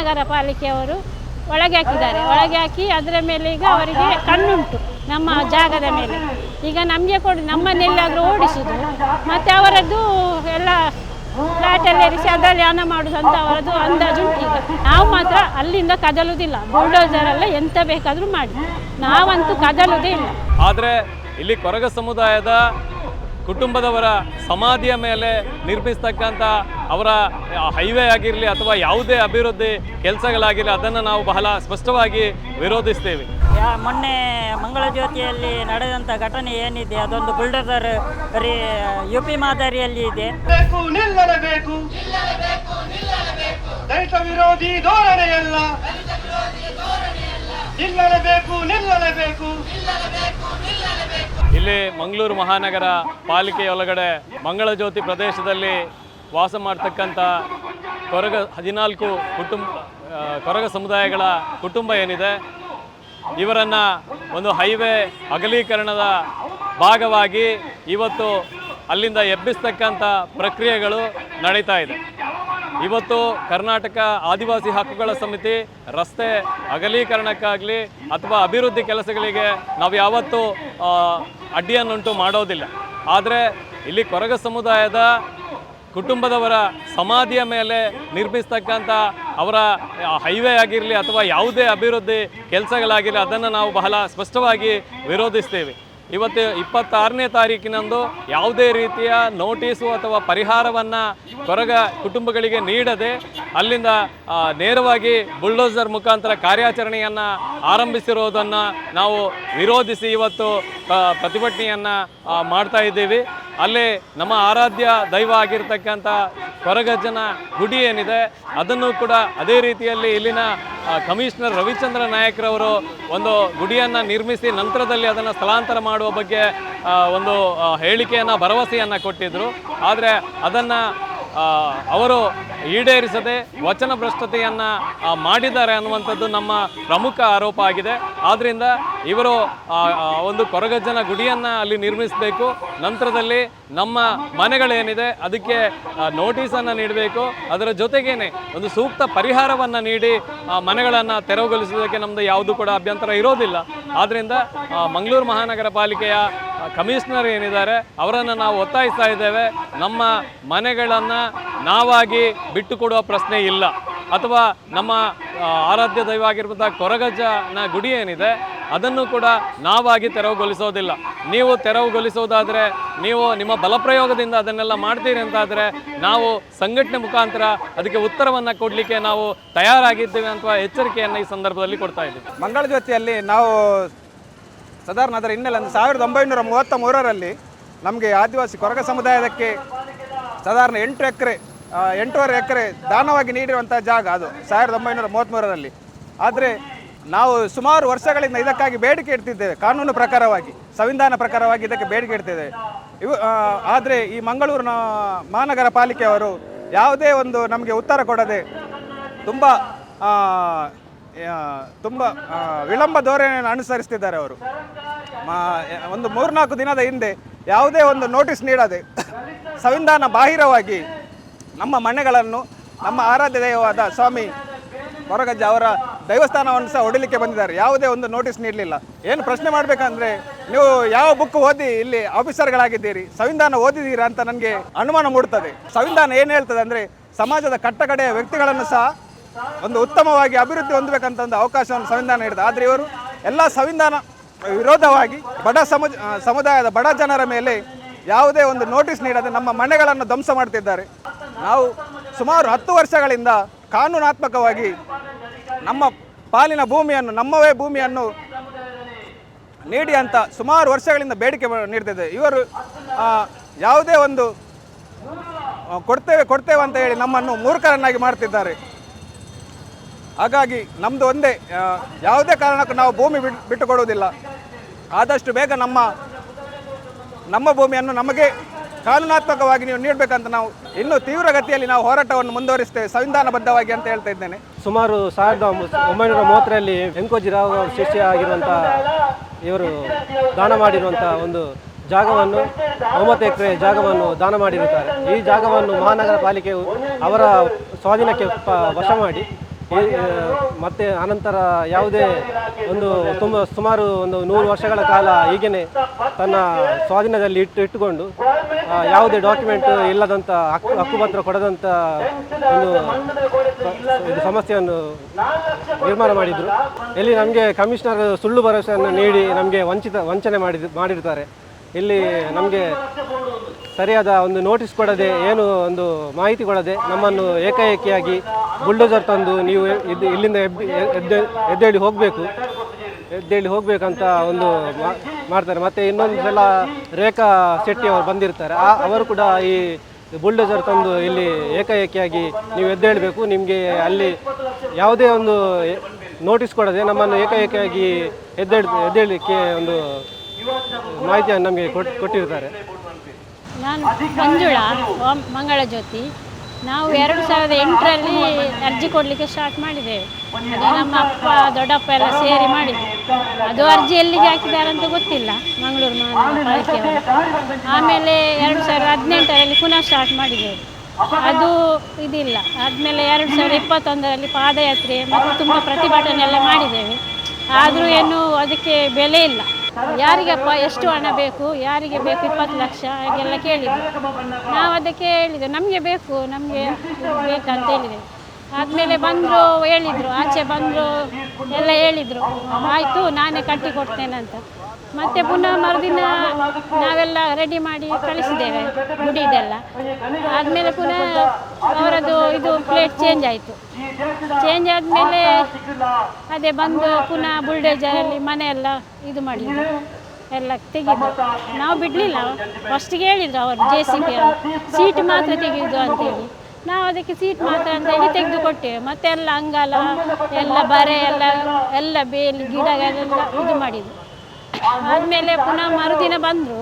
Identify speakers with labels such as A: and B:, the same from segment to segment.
A: ಮಹಾನಗರ ಪಾಲಿಕೆಯವರು ಒಳಗೆ ಹಾಕಿದ್ದಾರೆ. ಒಳಗೆ ಹಾಕಿ ಅದರ ಮೇಲೆ ಈಗ ಅವರಿಗೆ ಕಣ್ಣುಂಟು ನಮ್ಮ ಜಾಗದ ಮೇಲೆ. ಈಗ ನಮಗೆ ಕೊಡಿ ನಮ್ಮನ್ನೆಲ್ಲಾದರೂ ಓಡಿಸುದು ಮತ್ತು ಅವರದ್ದು ಎಲ್ಲ ಫ್ಲಾಟಲ್ಲಿ ಇರಿಸಿ ಅದರಲ್ಲಿ ಹಣ ಮಾಡುದು ಅಂತ ಅವರದ್ದು ಅಂದಾಜುಂಟು ಈಗ ನಾವು ಮಾತ್ರ ಅಲ್ಲಿಂದ ಕದಲುವುದಿಲ್ಲ. ಬುಲ್ಡೋಸರೆಲ್ಲ ಎಂತ ಬೇಕಾದರೂ ಮಾಡಿ. ನಾವಂತೂ ಕದಲುವುದೇ ಇಲ್ಲ.
B: ಆದರೆ ಇಲ್ಲಿ ಕೊರಗ ಸಮುದಾಯದ ಕುಟುಂಬದವರ ಸಮಾಧಿಯ ಮೇಲೆ ನಿರ್ಮಿಸ್ತಕ್ಕಂಥ ಅವರ ಹೈವೇ ಆಗಿರಲಿ ಅಥವಾ ಯಾವುದೇ ಅಭಿವೃದ್ಧಿ ಕೆಲಸಗಳಾಗಿರಲಿ ಅದನ್ನು ನಾವು ಬಹಳ ಸ್ಪಷ್ಟವಾಗಿ ವಿರೋಧಿಸ್ತೇವೆ.
C: ಯಾ ಮೊನ್ನೆ ಮಂಗಳ ಜ್ಯೋತಿಯಲ್ಲಿ ನಡೆದಂಥ ಘಟನೆ ಏನಿದೆ ಅದೊಂದು ಬುಲ್ಡೋಸರ್ ರೀ ಯು ಪಿ ಮಾದರಿಯಲ್ಲಿ ಇದೆ.
D: ದಲಿತ ವಿರೋಧಿ ಧೋರಣೆಯಲ್ಲ. ನಿಲ್ಲಲೇಬೇಕು ನಿಲ್ಲಲೇಬೇಕು.
B: ಇಲ್ಲಿ ಮಂಗಳೂರು ಮಹಾನಗರ ಪಾಲಿಕೆಯೊಳಗಡೆ ಮಂಗಳಜ್ಯೋತಿ ಪ್ರದೇಶದಲ್ಲಿ ವಾಸ ಮಾಡ್ತಕ್ಕಂಥ ಕೊರಗ ಹದಿನಾಲ್ಕು ಕುಟುಂಬ ಕೊರಗ ಸಮುದಾಯಗಳ ಕುಟುಂಬ ಏನಿದೆ, ಇವರನ್ನು ಒಂದು ಹೈವೇ ಅಗಲೀಕರಣದ ಭಾಗವಾಗಿ ಇವತ್ತು ಅಲ್ಲಿಂದ ಎಬ್ಬಿಸ್ತಕ್ಕಂಥ ಪ್ರಕ್ರಿಯೆಗಳು ನಡೀತಾ ಇದೆ. ಇವತ್ತು ಕರ್ನಾಟಕ ಆದಿವಾಸಿ ಹಕ್ಕುಗಳ ಸಮಿತಿ ರಸ್ತೆ ಅಗಲೀಕರಣಕ್ಕಾಗಲಿ ಅಥವಾ ಅಭಿವೃದ್ಧಿ ಕೆಲಸಗಳಿಗೆ ನಾವು ಯಾವತ್ತೂ ಅಡ್ಡಿಯನ್ನುಂಟು ಮಾಡೋದಿಲ್ಲ. ಆದರೆ ಇಲ್ಲಿ ಕೊರಗ ಸಮುದಾಯದ ಕುಟುಂಬದವರ ಸಮಾಧಿಯ ಮೇಲೆ ನಿರ್ಮಿಸ್ತಕ್ಕಂಥ ಅವರ ಹೈವೇ ಆಗಿರಲಿ ಅಥವಾ ಯಾವುದೇ ಅಭಿವೃದ್ಧಿ ಕೆಲಸಗಳಾಗಿರಲಿ, ಅದನ್ನು ನಾವು ಬಹಳ ಸ್ಪಷ್ಟವಾಗಿ ವಿರೋಧಿಸ್ತೇವೆ. ಇವತ್ತು ಇಪ್ಪತ್ತಾರನೇ ತಾರೀಕಿನಂದು ಯಾವುದೇ ರೀತಿಯ ನೋಟಿಸು ಅಥವಾ ಪರಿಹಾರವನ್ನು ಕೊರಗ ಕುಟುಂಬಗಳಿಗೆ ನೀಡದೆ ಅಲ್ಲಿಂದ ನೇರವಾಗಿ ಬುಲ್ಡೋಸರ್ ಮುಖಾಂತರ ಕಾರ್ಯಾಚರಣೆಯನ್ನು ಆರಂಭಿಸಿರುವುದನ್ನು ನಾವು ವಿರೋಧಿಸಿ ಇವತ್ತು ಪ್ರತಿಭಟನೆಯನ್ನು ಮಾಡ್ತಾ ಇದ್ದೀವಿ. ಅಲ್ಲಿ ನಮ್ಮ ಆರಾಧ್ಯ ದೈವ ಆಗಿರ್ತಕ್ಕಂಥ ಕೊರಗಜ್ಜನ ಗುಡಿ ಏನಿದೆ, ಅದನ್ನು ಕೂಡ ಅದೇ ರೀತಿಯಲ್ಲಿ ಇಲ್ಲಿನ ಕಮಿಷನರ್ ರವಿಚಂದ್ರ ನಾಯಕ್ರವರು ಒಂದು ಗುಡಿಯನ್ನು ನಿರ್ಮಿಸಿ ನಂತರದಲ್ಲಿ ಅದನ್ನು ಸ್ಥಳಾಂತರ ಮಾಡುವ ಬಗ್ಗೆ ಒಂದು ಹೇಳಿಕೆಯನ್ನು, ಭರವಸೆಯನ್ನು ಕೊಟ್ಟಿದ್ದರು ಆದರೆ ಅದನ್ನು ಅವರು ಈಡೇರಿಸದೆ ವಚನ ಭ್ರಷ್ಟತೆಯನ್ನು ಮಾಡಿದ್ದಾರೆ ಅನ್ನುವಂಥದ್ದು ನಮ್ಮ ಪ್ರಮುಖ ಆರೋಪ ಆಗಿದೆ. ಆದ್ದರಿಂದ ಇವರು ಒಂದು ಕೊರಗಜ್ಜನ ಗುಡಿಯನ್ನು ಅಲ್ಲಿ ನಿರ್ಮಿಸಬೇಕು. ನಂತರದಲ್ಲಿ ನಮ್ಮ ಮನೆಗಳೇನಿದೆ, ಅದಕ್ಕೆ ನೋಟಿಸನ್ನು ನೀಡಬೇಕು. ಅದರ ಜೊತೆಗೇನೆ ಒಂದು ಸೂಕ್ತ ಪರಿಹಾರವನ್ನು ನೀಡಿ ಮನೆಗಳನ್ನು ತೆರವುಗೊಳಿಸುವುದಕ್ಕೆ ನಮ್ಮದು ಯಾವುದು ಕೂಡ ಅಭ್ಯಂತರ ಇರೋದಿಲ್ಲ. ಆದ್ದರಿಂದ ಮಂಗಳೂರು ಮಹಾನಗರ ಪಾಲಿಕೆಯ ಕಮಿಷನರ್ ಏನಿದ್ದಾರೆ, ಅವರನ್ನು ನಾವು ಒತ್ತಾಯಿಸ್ತಾ ಇದ್ದೇವೆ. ನಮ್ಮ ಮನೆಗಳನ್ನು ನಾವಾಗಿ ಬಿಟ್ಟುಕೊಡುವ ಪ್ರಶ್ನೆ ಇಲ್ಲ. ಅಥವಾ ನಮ್ಮ ಆರಾಧ್ಯ ದೈವ ಆಗಿರುವಂಥ ಕೊರಗಜ್ಜನ ಗುಡಿ ಏನಿದೆ, ಅದನ್ನು ಕೂಡ ನಾವಾಗಿ ತೆರವುಗೊಳಿಸೋದಿಲ್ಲ. ನೀವು ತೆರವುಗೊಳಿಸೋದಾದರೆ, ನೀವು ನಿಮ್ಮ ಬಲಪ್ರಯೋಗದಿಂದ ಅದನ್ನೆಲ್ಲ ಮಾಡ್ತೀರಿ ಅಂತಾದರೆ, ನಾವು ಸಂಘಟನೆ ಮುಖಾಂತರ ಅದಕ್ಕೆ ಉತ್ತರವನ್ನು ಕೊಡಲಿಕ್ಕೆ ನಾವು ತಯಾರಾಗಿದ್ದೇವೆ ಅಂತ ಎಚ್ಚರಿಕೆಯನ್ನು ಈ ಸಂದರ್ಭದಲ್ಲಿ ಕೊಡ್ತಾ ಇದ್ದೀವಿ.
E: ಮಂಗಳ ಜ್ಯೋತಿಯಲ್ಲಿ ನಾವು ಸಾಧಾರಣ ಅದರ ಹಿನ್ನೆಲೆ ಅಂದರೆ ಸಾವಿರದ ಒಂಬೈನೂರ ಮೂವತ್ತ ಮೂರರಲ್ಲಿ ನಮಗೆ ಆದಿವಾಸಿ ಕೊರಗ ಸಮುದಾಯದಕ್ಕೆ ಸಾಧಾರಣ ಎಂಟು ಎಕರೆ ಎಂಟೂವರೆ ಎಕರೆ ದಾನವಾಗಿ ನೀಡಿರುವಂಥ ಜಾಗ ಅದು, ಸಾವಿರದ ಒಂಬೈನೂರ ಮೂವತ್ತ್ಮೂರರಲ್ಲಿ ಆದರೆ ನಾವು ಸುಮಾರು ವರ್ಷಗಳಿಂದ ಇದಕ್ಕಾಗಿ ಬೇಡಿಕೆ ಇಡ್ತಿದ್ದೇವೆ, ಕಾನೂನು ಪ್ರಕಾರವಾಗಿ, ಸಂವಿಧಾನ ಪ್ರಕಾರವಾಗಿ ಇದಕ್ಕೆ ಬೇಡಿಕೆ ಇಡ್ತಿದ್ದೇವೆ. ಇವು ಆದರೆ ಈ ಮಂಗಳೂರಿನ ಮಹಾನಗರ ಪಾಲಿಕೆಯವರು ಯಾವುದೇ ಒಂದು ನಮಗೆ ಉತ್ತರ ಕೊಡದೆ ತುಂಬ ತುಂಬ ವಿಳಂಬ ಧೋರಣೆಯನ್ನು ಅನುಸರಿಸ್ತಿದ್ದಾರೆ ಅವರು. ಒಂದು ಮೂರ್ನಾಲ್ಕು ದಿನದ ಹಿಂದೆ ಯಾವುದೇ ಒಂದು ನೋಟಿಸ್ ನೀಡದೆ ಸಂವಿಧಾನ ಬಾಹಿರವಾಗಿ ನಮ್ಮ ಮನೆಗಳನ್ನು ನಮ್ಮ ಆರಾಧ್ಯ ದೈವವಾದ ಸ್ವಾಮಿ ಹೊರಗಜ್ಜ ಅವರ ದೈವಸ್ಥಾನವನ್ನು ಸಹ ಹೊಡಿಲಿಕ್ಕೆ ಬಂದಿದ್ದಾರೆ. ಯಾವುದೇ ಒಂದು ನೋಟಿಸ್ ನೀಡಲಿಲ್ಲ. ಏನು ಪ್ರಶ್ನೆ ಮಾಡಬೇಕಂದ್ರೆ, ನೀವು ಯಾವ ಬುಕ್ ಓದಿ ಇಲ್ಲಿ ಆಫೀಸರ್ಗಳಾಗಿದ್ದೀರಿ ಸಂವಿಧಾನ ಓದಿದ್ದೀರಾ ಅಂತ ನನಗೆ ಅನುಮಾನ ಮೂಡುತ್ತದೆ. ಸಂವಿಧಾನ ಏನು ಹೇಳ್ತದೆ ಅಂದರೆ, ಸಮಾಜದ ಕಟ್ಟಕಡೆಯ ವ್ಯಕ್ತಿಗಳನ್ನು ಸಹ ಒಂದು ಉತ್ತಮವಾಗಿ ಅಭಿವೃದ್ಧಿ ಹೊಂದಬೇಕಂತ ಒಂದು ಅವಕಾಶವನ್ನು ಸಂವಿಧಾನ ನೀಡಿದೆ. ಆದರೆ ಇವರು ಎಲ್ಲ ಸಂವಿಧಾನ ವಿರೋಧವಾಗಿ ಬಡ ಸಮುದಾಯದ ಬಡ ಜನರ ಮೇಲೆ ಯಾವುದೇ ಒಂದು ನೋಟಿಸ್ ನೀಡದೆ ನಮ್ಮ ಮನೆಗಳನ್ನು ಧ್ವಂಸ ಮಾಡ್ತಿದ್ದಾರೆ. ನಾವು ಸುಮಾರು ಹತ್ತು ವರ್ಷಗಳಿಂದ ಕಾನೂನಾತ್ಮಕವಾಗಿ ನಮ್ಮ ಪಾಲಿನ ಭೂಮಿಯನ್ನು, ನಮ್ಮವೇ ಭೂಮಿಯನ್ನು ನೀಡಿ ಅಂತ ಸುಮಾರು ವರ್ಷಗಳಿಂದ ಬೇಡಿಕೆ ನೀಡ್ತಿದೆ. ಇವರು ಯಾವುದೇ ಒಂದು ಕೊಡ್ತೇವೆ ಕೊಡ್ತೇವೆ ಅಂತ ಹೇಳಿ ನಮ್ಮನ್ನು ಮೂರ್ಖರನ್ನಾಗಿ ಮಾಡ್ತಿದ್ದಾರೆ. ಹಾಗಾಗಿ ನಮ್ಮದು ಒಂದೇ ಯಾವುದೇ ಕಾರಣಕ್ಕೂ ನಾವು ಭೂಮಿ ಬಿಟ್ಟು ಬಿಟ್ಟುಕೊಡುವುದಿಲ್ಲ. ಆದಷ್ಟು ಬೇಗ ನಮ್ಮ ನಮ್ಮ ಭೂಮಿಯನ್ನು ನಮಗೆ ಕಾನೂನಾತ್ಮಕವಾಗಿ ನೀವು ನೀಡಬೇಕಂತ ನಾವು ಇನ್ನೂ ತೀವ್ರಗತಿಯಲ್ಲಿ ನಾವು ಹೋರಾಟವನ್ನು ಮುಂದುವರಿಸ್ತೇವೆ, ಸಂವಿಧಾನಬದ್ಧವಾಗಿ ಅಂತ ಹೇಳ್ತಾ ಇದ್ದೇನೆ.
F: ಸುಮಾರು ಸಾವಿರದ ಒಂಬೈನೂರ ಮೂವತ್ತರಲ್ಲಿ ವೆಂಕೋಜಿರಾವ್ ಅವರ ಶಿಷ್ಯ ಆಗಿರುವಂಥ ಇವರು ದಾನ ಮಾಡಿರುವಂಥ ಒಂದು ಜಾಗವನ್ನು ಒಂಬತ್ತು ಎಕರೆ ಜಾಗವನ್ನು ದಾನ ಮಾಡಿರುತ್ತಾರೆ. ಈ ಜಾಗವನ್ನು ಮಹಾನಗರ ಪಾಲಿಕೆಯು ಅವರ ಸ್ವಾಧೀನಕ್ಕೆ ವಶ ಮಾಡಿ. ಮತ್ತೆ ಅನಂತರ ಯಾವುದೇ ಒಂದು ತುಂಬ ಸುಮಾರು ಒಂದು ನೂರು ವರ್ಷಗಳ ಕಾಲ ಹೀಗೇನೆ ತನ್ನ ಸ್ವಾಧೀನದಲ್ಲಿ ಇಟ್ಟು, ಇಟ್ಟುಕೊಂಡು ಯಾವುದೇ ಡಾಕ್ಯುಮೆಂಟ್ ಇಲ್ಲದಂಥ ಹಕ್ಕು, ಹಕ್ಕುಪತ್ರ ಕೊಡದಂಥ ಒಂದು ಸಮಸ್ಯೆಯನ್ನು ನಿರ್ಮಾಣ ಮಾಡಿದರು. ಇಲ್ಲಿ ನಮಗೆ ಕಮಿಷನರ್ ಸುಳ್ಳು ಭರವಸೆಯನ್ನು ನೀಡಿ ನಮಗೆ ವಂಚಿತ, ವಂಚನೆ ಮಾಡಿದ, ಮಾಡಿರ್ತಾರೆ. ಇಲ್ಲಿ ನಮಗೆ ಸರಿಯಾದ ಒಂದು ನೋಟಿಸ್ ಕೊಡದೆ ಏನು ಒಂದು ಮಾಹಿತಿ ಕೊಡದೆ ನಮ್ಮನ್ನು ಏಕಾಏಕಿಯಾಗಿ ಬುಲ್ಡೋಸರ್ ತಂದು ನೀವು ಇದು ಇಲ್ಲಿಂದ ಎದ್ದೇಳಿ ಹೋಗಬೇಕು. ಎದ್ದೇಳಿ ಹೋಗಬೇಕಂತ ಒಂದು ಮಾಡ್ತಾರೆ. ಮತ್ತು ಇನ್ನೊಂದು ಸಲ ರೇಖಾ ಶೆಟ್ಟಿ ಅವರು ಬಂದಿರ್ತಾರೆ. ಆ ಅವರು ಕೂಡ ಈ ಬುಲ್ಡೋಸರ್ ತಂದು ಇಲ್ಲಿ ಏಕಾಏಕಿಯಾಗಿ ನೀವು ಎದ್ದೇಳಬೇಕು. ನಿಮಗೆ ಅಲ್ಲಿ ಯಾವುದೇ ಒಂದು ನೋಟಿಸ್ ಕೊಡದೆ ನಮ್ಮನ್ನು ಏಕಾಏಕಿಯಾಗಿ ಎದ್ದೇಳ ಎದ್ದೇಳಲಿಕ್ಕೆ ಒಂದು ಮಾಹಿತಿಯನ್ನು ನಮಗೆ ಕೊಟ್ ಕೊಟ್ಟಿರ್ತಾರೆ.
A: ನಾನು ಮಂಜುಳ ಮಂಗಳ ಜ್ಯೋತಿ. ನಾವು ಎರಡು ಸಾವಿರದ ಎಂಟರಲ್ಲಿ ಅರ್ಜಿ ಕೊಡಲಿಕ್ಕೆ ಸ್ಟಾರ್ಟ್ ಮಾಡಿದ್ದೇವೆ. ಅದು ನಮ್ಮ ಅಪ್ಪ, ದೊಡ್ಡಪ್ಪ ಎಲ್ಲ ಸೇರಿ ಮಾಡಿದ್ದು. ಅದು ಅರ್ಜಿ ಎಲ್ಲಿಗೆ ಹಾಕಿದ್ದಾರೆ ಅಂತ ಗೊತ್ತಿಲ್ಲ. ಮಂಗಳೂರು ಆಮೇಲೆ ಎರಡು ಸಾವಿರದ ಹದಿನೆಂಟರಲ್ಲಿ ಪುನಃ ಸ್ಟಾರ್ಟ್ ಮಾಡಿದ್ದೇವೆ. ಅದು ಇದಿಲ್ಲ. ಆದಮೇಲೆ ಎರಡು ಸಾವಿರದ ಇಪ್ಪತ್ತೊಂದರಲ್ಲಿ ಪಾದಯಾತ್ರೆ ಮತ್ತು ತುಂಬ ಪ್ರತಿಭಟನೆ ಎಲ್ಲ ಮಾಡಿದ್ದೇವೆ. ಆದರೂ ಏನು ಅದಕ್ಕೆ ಬೆಲೆ ಇಲ್ಲ. ಯಾರಿಗಪ್ಪ ಎಷ್ಟು ಹಣ ಬೇಕು, ಯಾರಿಗೆ ಬೇಕು ಇಪ್ಪತ್ತು ಲಕ್ಷ, ಹಾಗೆಲ್ಲ ಕೇಳಿದ್ರು. ನಾವು ಅದಕ್ಕೆ ಹೇಳಿದೆ ನಮಗೆ ಬೇಕು, ನಮಗೆ ಬೇಕಂತ ಹೇಳಿದೆ. ಆದಮೇಲೆ ಬಂದರು, ಹೇಳಿದರು, ಆಚೆ ಬಂದರು, ಎಲ್ಲ ಹೇಳಿದರು. ಆಯಿತು, ನಾನೇ ಕಟ್ಟಿ ಕೊಡ್ತೇನೆ ಅಂತ ಮತ್ತೆ ಪುನಃ ಮರುದಿನ ನಾವೆಲ್ಲ ರೆಡಿ ಮಾಡಿ ಕಳಿಸಿದ್ದೇವೆ ಗುಡಿದೆಲ್ಲ ಆದಮೇಲೆ ಪುನಃ ಅವರದ್ದು ಇದು ಪ್ಲೇಟ್ ಚೇಂಜ್ ಆಯಿತು. ಚೇಂಜ್ ಆದಮೇಲೆ ಅದೇ ಬಂದು ಪುನಃ ಬುಲ್ಡೇಜರಲ್ಲಿ ಮನೆಯೆಲ್ಲ ಇದು ಮಾಡಿ ಎಲ್ಲ ತೆಗೆದು. ನಾವು ಬಿಡಲಿಲ್ಲ. ಫಸ್ಟಿಗೆ ಹೇಳಿದ್ರು ಅವರು ಜೆ ಸಿ ಬಿ ಸೀಟ್ ಮಾತ್ರ ತೆಗೆಯುವುದು ಅಂತೇಳಿ. ನಾವು ಅದಕ್ಕೆ ಸೀಟ್ ಮಾತ್ರ ಅಂತೇಳಿ ತೆಗೆದು ಕೊಟ್ಟೇವೆ ಮತ್ತೆ ಎಲ್ಲ ಅಂಗಾಲ, ಎಲ್ಲ ಬರೆ ಎಲ್ಲ ಎಲ್ಲ ಬೇಲಿ, ಗಿಡಗಳೆಲ್ಲ ಇದು ಮಾಡಿದ್ರು. ಆದಮೇಲೆ ಪುನಃ ಮರುದಿನ ಬಂದರು.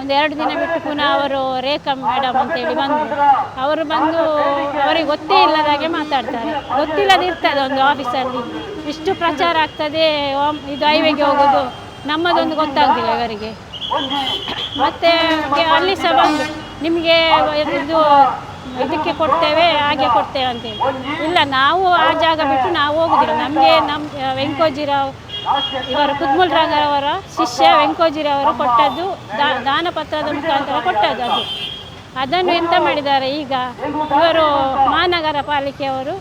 A: ಒಂದು ಎರಡು ದಿನ ಬಿಟ್ಟು ಪುನಃ ಅವರು ರೇಖಾ ಮೇಡಮ್ ಅಂತೇಳಿ ಬಂದರು. ಅವರು ಬಂದು ಅವರಿಗೆ ಗೊತ್ತೇ ಇಲ್ಲದ ಹಾಗೆ ಮಾತಾಡ್ತಾರೆ. ಗೊತ್ತಿಲ್ಲದೆ ಇರ್ತದೆ ಒಂದು ಆಫೀಸಲ್ಲಿ. ಇಷ್ಟು ಪ್ರಚಾರ ಆಗ್ತದೆ ಇದು ಹೈವೇಗೆ ಹೋಗೋದು. ನಮ್ಮದೊಂದು ಗೊತ್ತಾಗ್ತಿಲ್ಲ ಇವರಿಗೆ. ಮತ್ತೆ ಅಲ್ಲಿ ಸಹ ಬಂದು ನಿಮಗೆ ಇದು ಇದಕ್ಕೆ ಕೊಡ್ತೇವೆ, ಹಾಗೆ ಕೊಡ್ತೇವೆ ಅಂತೇಳಿ. ಇಲ್ಲ, ನಾವು ಆ ಜಾಗ ಬಿಟ್ಟು ನಾವು ಹೋಗುದಿಲ್ಲ. ನಮಗೆ ನಮ್ಮ ವೆಂಕೋಜಿರಾವ್ ಇವರು ಕುದ್ಮುಲ್ ರಂಗರವರ ಶಿಷ್ಯ ವೆಂಕೋಜಿರಿ ಅವರು ಕೊಟ್ಟದ್ದು ದಾ- ದಾನ ಪತ್ರದ ಮುಖಾಂತರ ಕೊಟ್ಟದ್ದು ಅದು. ಅದನ್ನು ಎಂತ ಮಾಡಿದ್ದಾರೆ ಈಗ? ಇವರು ಮಹಾನಗರ ಪಾಲಿಕೆಯವರು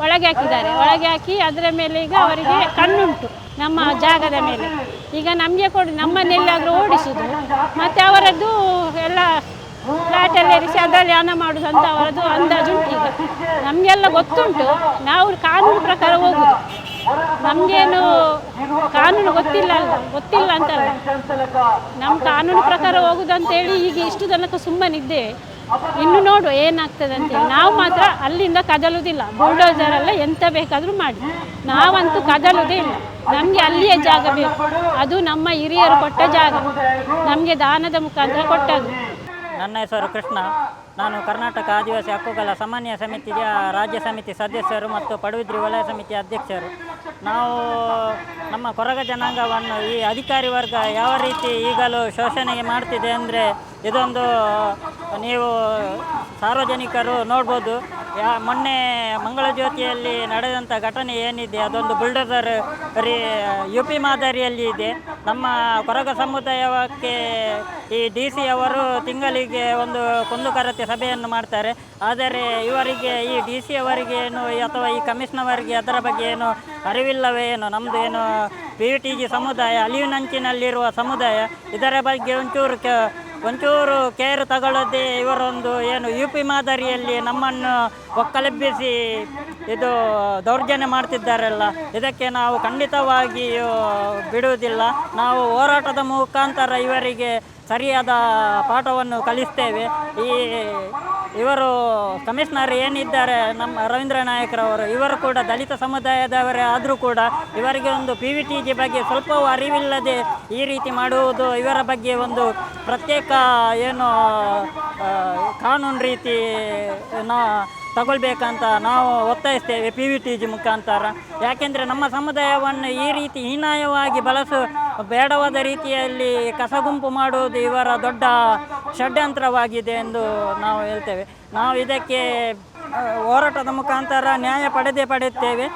A: ಒಳಗೆ ಹಾಕಿದ್ದಾರೆ. ಒಳಗೆ ಹಾಕಿ ಅದರ ಮೇಲೆ ಈಗ ಅವರಿಗೆ ಕಣ್ಣುಂಟು ನಮ್ಮ ಜಾಗದ ಮೇಲೆ. ಈಗ ನಮಗೆ ಕೊಡಿ ನಮ್ಮನ್ನೆಲ್ಲಾದರೂ ಓಡಿಸುದು ಮತ್ತೆ ಅವರದ್ದು ಎಲ್ಲ ಫ್ಲಾಟಲ್ಲಿ ಇರಿಸಿ ಅದರಲ್ಲಿ ಹಣ ಮಾಡುದು ಅಂತ ಅವರದ್ದು ಅಂದಾಜುಂಟು ಈಗ. ನಮಗೆಲ್ಲ ಗೊತ್ತುಂಟು. ನಾವು ಕಾನೂನು ಪ್ರಕಾರ ಹೋಗುದು. ನಮಗೇನು ಕಾನೂನು ಗೊತ್ತಿಲ್ಲ ಅಲ್ಲ, ಗೊತ್ತಿಲ್ಲ ಅಂತಲ್ಲ. ನಮ್ಮ ಕಾನೂನು ಪ್ರಕಾರ ಹೋಗುದಂತೇಳಿ ಈಗ ಇಷ್ಟು ತನಕ ಸುಮ್ಮನಿದ್ದೇವೆ ಇನ್ನು ನೋಡು ಏನಾಗ್ತದೆ ನಾವು ಮಾತ್ರ ಅಲ್ಲಿಂದ ಕದಲುವುದಿಲ್ಲ ಬುಲ್ಡೋಸರ್ ಎಲ್ಲ ಎಂತ ಬೇಕಾದರೂ ಮಾಡಿ. ನಾವಂತೂ ಕದಲುವುದೇ ಇಲ್ಲ. ನಮಗೆ ಅಲ್ಲಿಯೇ ಜಾಗ ಬೇಕು. ಅದು ನಮ್ಮ ಹಿರಿಯರು ಕೊಟ್ಟ ಜಾಗ. ನಮಗೆ ದಾನದ ಮುಖಾಂತರ ಕೊಟ್ಟದ್ದು.
C: ನನ್ನ ಹೆಸರು ಕೃಷ್ಣ. ನಾನು ಕರ್ನಾಟಕ ಆದಿವಾಸಿ ಹಕ್ಕುಗಳ ಸಾಮಾನ್ಯ ಸಮಿತಿಯ ರಾಜ್ಯ ಸಮಿತಿ ಸದಸ್ಯರು ಮತ್ತು ಪಡುವಿದ್ರಿ ವಲಯ ಸಮಿತಿ ಅಧ್ಯಕ್ಷರು. ನಾವು ನಮ್ಮ ಕೊರಗ ಜನಾಂಗವನ್ನು ಈ ಅಧಿಕಾರಿ ವರ್ಗ ಯಾವ ರೀತಿ ಈಗಲೂ ಶೋಷಣೆಗೆ ಮಾಡ್ತಿದೆ ಅಂದರೆ ಇದೊಂದು ನೀವು ಸಾರ್ವಜನಿಕರು ನೋಡ್ಬೋದು. ಯಾ, ಮೊನ್ನೆ ಮಂಗಳ ಜ್ಯೋತಿಯಲ್ಲಿ ನಡೆದಂಥ ಘಟನೆ ಏನಿದೆ, ಅದೊಂದು ಬುಲ್ಡೋಸರ್ ರೀ, ಯು ಪಿ ಮಾದರಿಯಲ್ಲಿ ಇದೆ. ನಮ್ಮ ಕೊರಗ ಸಮುದಾಯಕ್ಕೆ ಈ ಡಿ ಸಿ ಅವರು ತಿಂಗಳಿಗೆ ಒಂದು ಕುಂದುಕೊರತೆ ಸಭೆಯನ್ನು ಮಾಡ್ತಾರೆ. ಆದರೆ ಇವರಿಗೆ ಈ ಡಿ ಸಿ ಅವರಿಗೆ ಏನು, ಅಥವಾ ಈ ಕಮಿಷನವರಿಗೆ ಅದರ ಬಗ್ಗೆ ಏನು ಅರಿವಿಲ್ಲವೇ ಏನು? ನಮ್ಮದು ಏನು ಪಿ ಟಿ ಜಿ ಸಮುದಾಯ ಅಲಿವಿನಂಚಿನಲ್ಲಿರುವ ಸಮುದಾಯ, ಇದರ ಬಗ್ಗೆ ಒಂಚೂರು ಒಂಚೂರು ಕೇರ್ ತಗೊಳ್ಳದೆ ಇವರೊಂದು ಏನು ಯು ಪಿ ಮಾದರಿಯಲ್ಲಿ ನಮ್ಮನ್ನು ಒಕ್ಕಲೆಬ್ಬಿಸಿ ಇದು ದೌರ್ಜನ್ಯ ಮಾಡ್ತಿದ್ದಾರಲ್ಲ, ಇದಕ್ಕೆ ನಾವು ಖಂಡಿತವಾಗಿಯೂ ಬಿಡುವುದಿಲ್ಲ. ನಾವು ಹೋರಾಟದ ಮುಖಾಂತರ ಇವರಿಗೆ ಸರಿಯಾದ ಪಾಠವನ್ನು ಕಲಿಸ್ತೇವೆ. ಈ ಇವರು ಕಮಿಷನರ್ ಏನಿದ್ದಾರೆ, ನಮ್ಮ ರವೀಂದ್ರ ನಾಯಕರವರು, ಇವರು ಕೂಡ ದಲಿತ ಸಮುದಾಯದವರೇ ಆದರೂ ಕೂಡ ಇವರಿಗೆ ಒಂದು ಪಿ ವಿ ಟಿ ಜಿ ಬಗ್ಗೆ ಸ್ವಲ್ಪವೂ ಅರಿವಿಲ್ಲದೆ ಈ ರೀತಿ ಮಾಡುವುದು ಇವರ ಬಗ್ಗೆ ಒಂದು ಪ್ರತ್ಯೇಕ ಏನು ಕಾನೂನು ರೀತಿ ನಾ ತಗೊಳ್ಬೇಕಂತ ನಾವು ಒತ್ತಾಯಿಸ್ತೇವೆ ಪಿ ವಿ ಟಿ ಜಿ ಮುಖಾಂತರ. ಯಾಕೆಂದರೆ ನಮ್ಮ ಸಮುದಾಯವನ್ನು ಈ ರೀತಿ ಹೀನಾಯವಾಗಿ ಬಳಸು, ಬೇಡವಾದ ರೀತಿಯಲ್ಲಿ ಕಸಗುಂಪು ಮಾಡುವುದು ಇವರ ದೊಡ್ಡ ಷಡ್ಯಂತ್ರವಾಗಿದೆ ಎಂದು ನಾವು ಹೇಳ್ತೇವೆ. ನಾವು ಇದಕ್ಕೆ ಹೋರಾಟದ ಮುಖಾಂತರ ನ್ಯಾಯ ಪಡೆದೇ ಪಡೆಯುತ್ತೇವೆ.